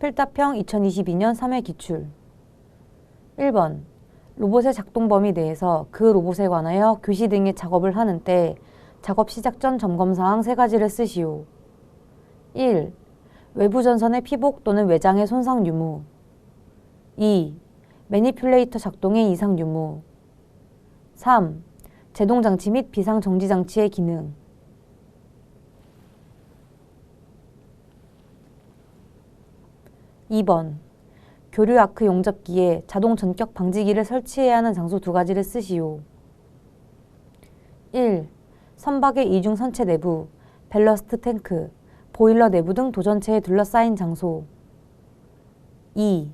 필답형 2022년 3회 기출 1번 로봇의 작동 범위 내에서 그 로봇에 관하여 교시 등의 작업을 하는 때 작업 시작 전 점검 사항 세 가지를 쓰시오. 1. 외부 전선의 피복 또는 외장의 손상 유무 2. 매니퓰레이터 작동의 이상 유무 3. 제동 장치 및 비상 정지 장치의 기능 2번 교류 아크 용접기에 자동 전격 방지기를 설치해야 하는 장소 두 가지를 쓰시오. 1. 선박의 이중 선체 내부, 밸러스트 탱크, 보일러 내부 등 도전체에 둘러싸인 장소. 2.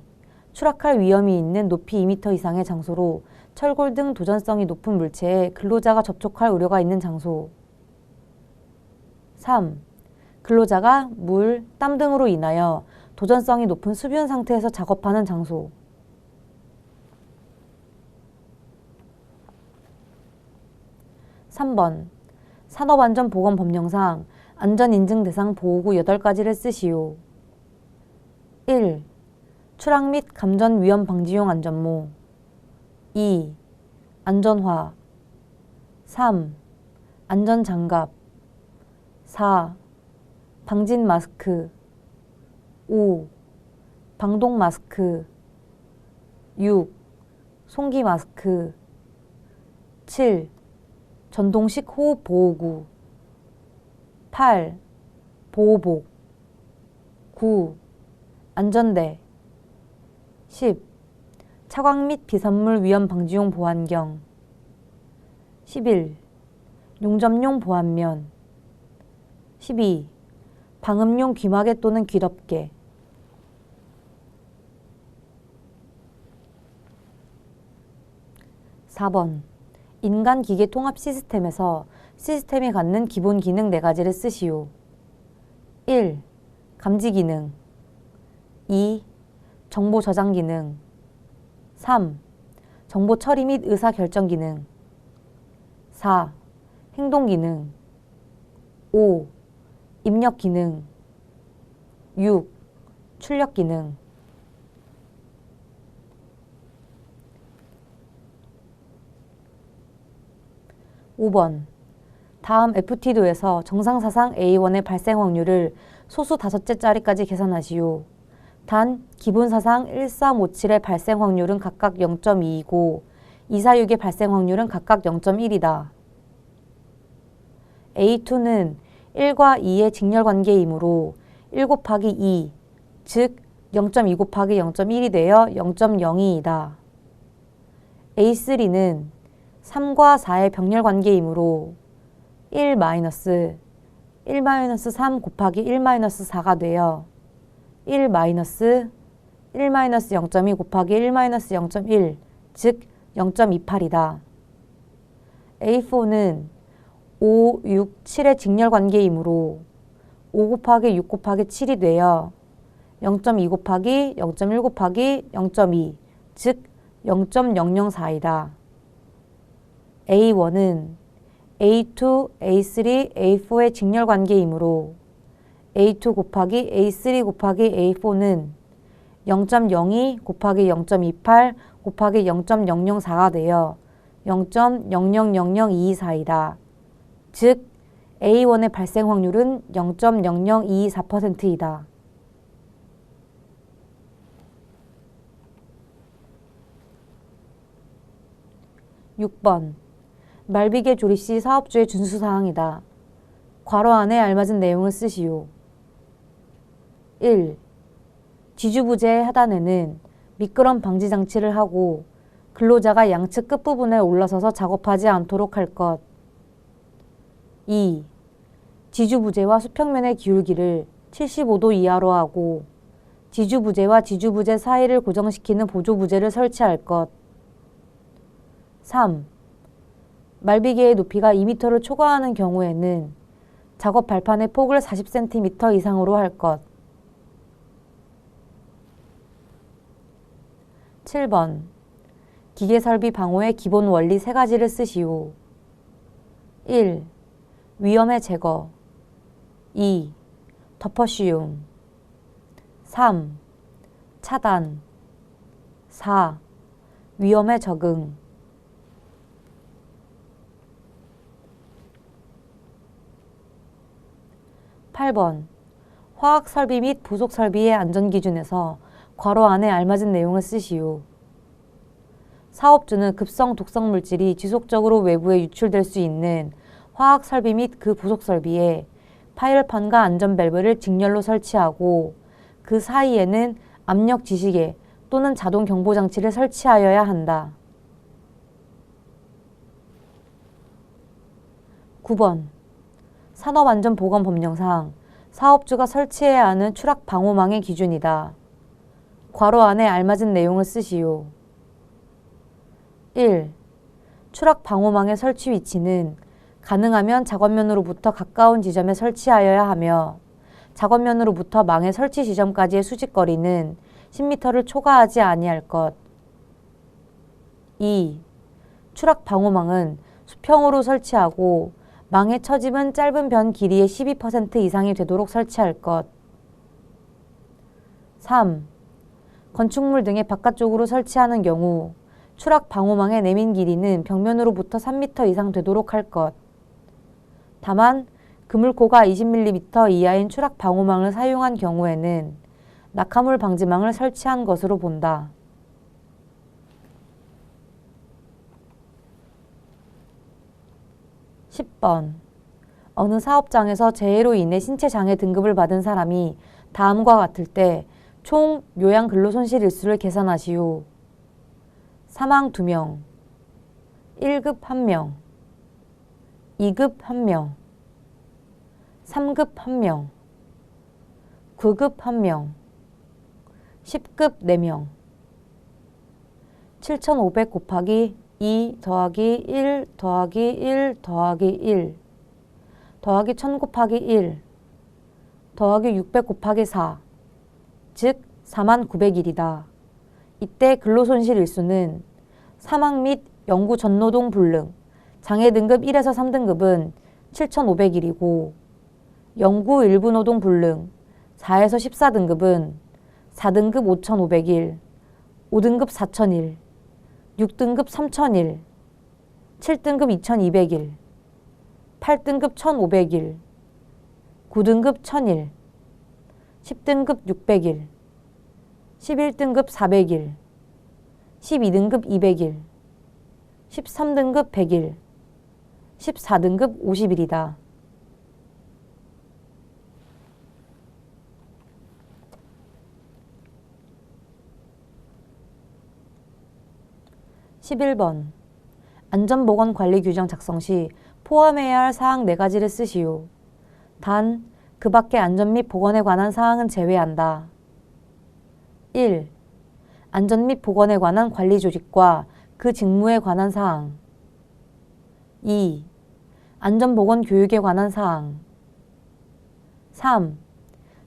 추락할 위험이 있는 높이 2m 이상의 장소로 철골 등 도전성이 높은 물체에 근로자가 접촉할 우려가 있는 장소. 3. 근로자가 물, 땀 등으로 인하여 도전성이 높은 수변 상태에서 작업하는 장소. 삼 번 산업안전보건법령상 안전인증 대상 보호구 8가지를 쓰시오. 1. 추락 및 감전 위험 방지용 안전모 2. 안전화 3. 안전장갑 4. 방진 마스크 5. 방독 마스크 6. 송기 마스크 7. 전동식 호흡 보호구 8. 보호복 9. 안전대 10. 차광 및 비산물 위험 방지용 보안경 11. 용접용 보안면 12. 방음용 귀마개 또는 귀덮개 4번 인간 기계 통합 시스템에서 시스템이 갖는 기본 기능 4가지를 쓰시오. 1. 감지 기능 2. 정보 저장 기능 3. 정보 처리 및 의사 결정 기능 4. 행동 기능 5. 입력 기능 6. 출력 기능 5번 다음 FT도에서 정상사상 A1의 발생 확률을 소수 다섯째 짜리까지 계산하시오. 단 기본사상 1357의 발생 확률은 각각 0.2이고 246의 발생 확률은 각각 0.1이다. A2는 1과 2의 직렬 관계이므로 1 곱하기 2, 즉 0.2 곱하기 0.1이 되어 0.02이다. A3는 3과 4의 병렬 관계이므로 1 마이너스 1 마이너스 3 곱하기 1 마이너스 4가 되어 1 마이너스 1 마이너스 0.2 곱하기 1 마이너스 0.1, 즉 0.28이다. A4는 5, 6, 7의 직렬 관계이므로 5 곱하기 6 곱하기 7이 되어 0.2 곱하기 0.1 곱하기 0.2, 즉 0.004이다. A1은 A2, A3, A4의 직렬 관계이므로 A2 곱하기 A3 곱하기 A4는 0.02 곱하기 0.28 곱하기 0.004가 되어 0.000024이다. 즉 A1의 발생 확률은 0.00224%이다. 6번 말비계 조리 시 사업주의 준수사항이다. 괄호 안에 알맞은 내용을 쓰시오. 1. 지주부재의 하단에는 미끄럼 방지 장치를 하고 근로자가 양측 끝부분에 올라서서 작업하지 않도록 할 것. 2. 지주부재와 수평면의 기울기를 75도 이하로 하고 지주부재와 지주부재 사이를 고정시키는 보조부재를 설치할 것. 3. 말비계의 높이가 2m를 초과하는 경우에는 작업 발판의 폭을 40cm 이상으로 할 것. 7번 기계 설비 방호의 기본 원리 세 가지를 쓰시오. 1. 위험의 제거 2. 덮어 씌움 3. 차단 4. 위험에 적응 8번 화학 설비 및 부속 설비의 안전 기준에서 괄호 안에 알맞은 내용을 쓰시오. 사업주는 급성 독성 물질이 지속적으로 외부에 유출될 수 있는 화학 설비 및 그 부속 설비에 파일판과 안전 밸브를 직렬로 설치하고 그 사이에는 압력 지시계 또는 자동 경보 장치를 설치하여야 한다. 9번 산업안전보건법령상 사업주가 설치해야 하는 추락 방호망의 기준이다. 괄호 안에 알맞은 내용을 쓰시오. 1. 추락 방호망의 설치 위치는 가능하면 작업면으로부터 가까운 지점에 설치하여야 하며 작업면으로부터 망의 설치 지점까지의 수직거리는 10m를 초과하지 아니할 것. 2. 추락 방호망은 수평으로 설치하고 망의 처짐은 짧은 변 길이의 12% 이상이 되도록 설치할 것. 3. 건축물 등의 바깥쪽으로 설치하는 경우 추락 방호망의 내민 길이는 벽면으로부터 3m 이상 되도록 할 것. 다만 그물코가 20mm 이하인 추락 방호망을 사용한 경우에는 낙하물 방지망을 설치한 것으로 본다. 10번. 어느 사업장에서 재해로 인해 신체 장애 등급을 받은 사람이 다음과 같을 때 총 요양 근로 손실 일수를 계산하시오. 사망 2명, 1급 1명, 2급 1명, 3급 1명, 9급 1명, 10급 4명, 7,500 곱하기 2 더하기 1 더하기 1 더하기 1 더하기 1000 곱하기 1 더하기 600 곱하기 4, 즉 49,900일이다. 이때 근로손실 일수는 사망 및 영구 전노동 불능, 장애 등급 1에서 3등급은 7,500일이고 영구 일부 노동 불능 4에서 14등급은 4등급 5,500일, 5등급 4,000일, 6등급 3,000일, 7등급 2,200일, 8등급 1,500일, 9등급 1,000일, 10등급 600일, 11등급 400일, 12등급 200일, 13등급 100일, 14등급 50일이다. 11번 안전보건관리 규정 작성 시 포함해야 할 사항 4가지를 쓰시오. 단, 그 밖의 안전 및 보건에 관한 사항은 제외한다. 1. 안전 및 보건에 관한 관리 조직과 그 직무에 관한 사항. 2. 안전보건 교육에 관한 사항. 3.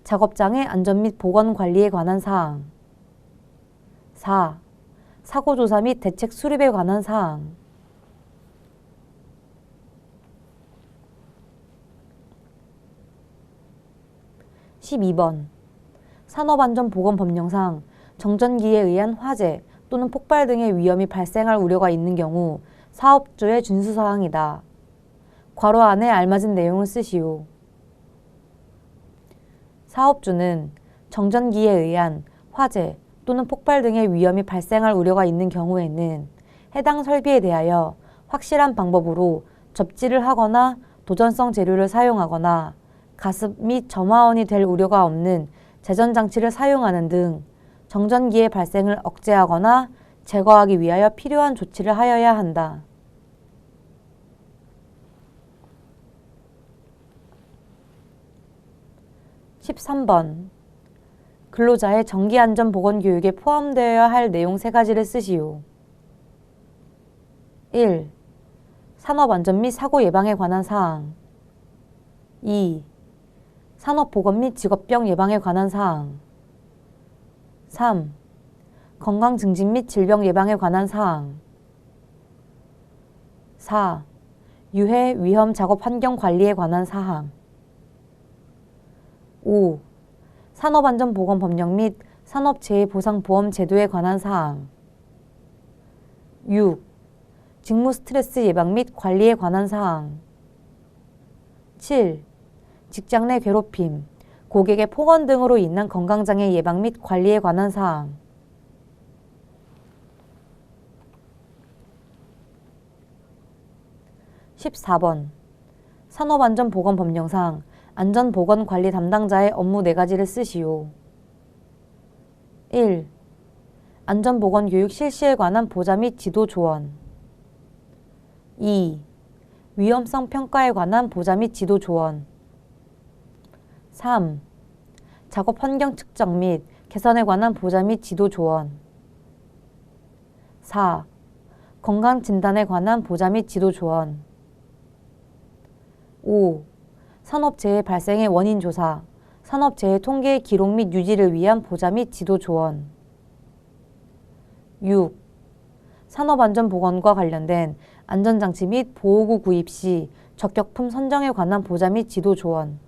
작업장의 안전 및 보건 관리에 관한 사항. 4. 사고조사 및 대책 수립에 관한 사항. (12번) 산업안전보건법령상 정전기에 의한 화재 또는 폭발 등의 위험이 발생할 우려가 있는 경우 사업주의 준수사항이다. 괄호 안에 알맞은 내용을 쓰시오. 사업주는 정전기에 의한 화재 또는 폭발 등의 위험이 발생할 우려가 있는 경우에는 해당 설비에 대하여 확실한 방법으로 접지를 하거나 도전성 재료를 사용하거나 가습 및 점화원이 될 우려가 없는 재전 장치를 사용하는 등 정전기의 발생을 억제하거나 제거하기 위하여 필요한 조치를 하여야 한다. 1 3번 근로자의 정기안전보건교육에 포함되어야 할 내용 세 가지를 쓰시오. 1. 산업안전 및 사고 예방에 관한 사항 2. 산업보건 및 직업병 예방에 관한 사항 3. 건강 증진 및 질병 예방에 관한 사항 4. 유해 위험 작업 환경 관리에 관한 사항 5. 산업안전보건법령 및 산업재해보상보험 제도에 관한 사항. 6. 직무 스트레스 예방 및 관리에 관한 사항. 7. 직장 내 괴롭힘, 고객의 폭언 등으로 인한 건강장애 예방 및 관리에 관한 사항. 14번. 산업안전보건법령상 안전보건관리 담당자의 업무 네가지를 쓰시오. 1. 안전보건교육 실시에 관한 보자 및 지도 조언 2. 위험성 평가에 관한 보자 및 지도 조언 3. 작업 환경 측정 및 개선에 관한 보자 및 지도 조언 4. 건강 진단에 관한 보자 및 지도 조언 5. 산업재해 발생의 원인 조사, 산업재해 통계 기록 및 유지를 위한 보자 및 지도 조언 6. 산업안전보건과 관련된 안전장치 및 보호구 구입 시 적격품 선정에 관한 보자 및 지도 조언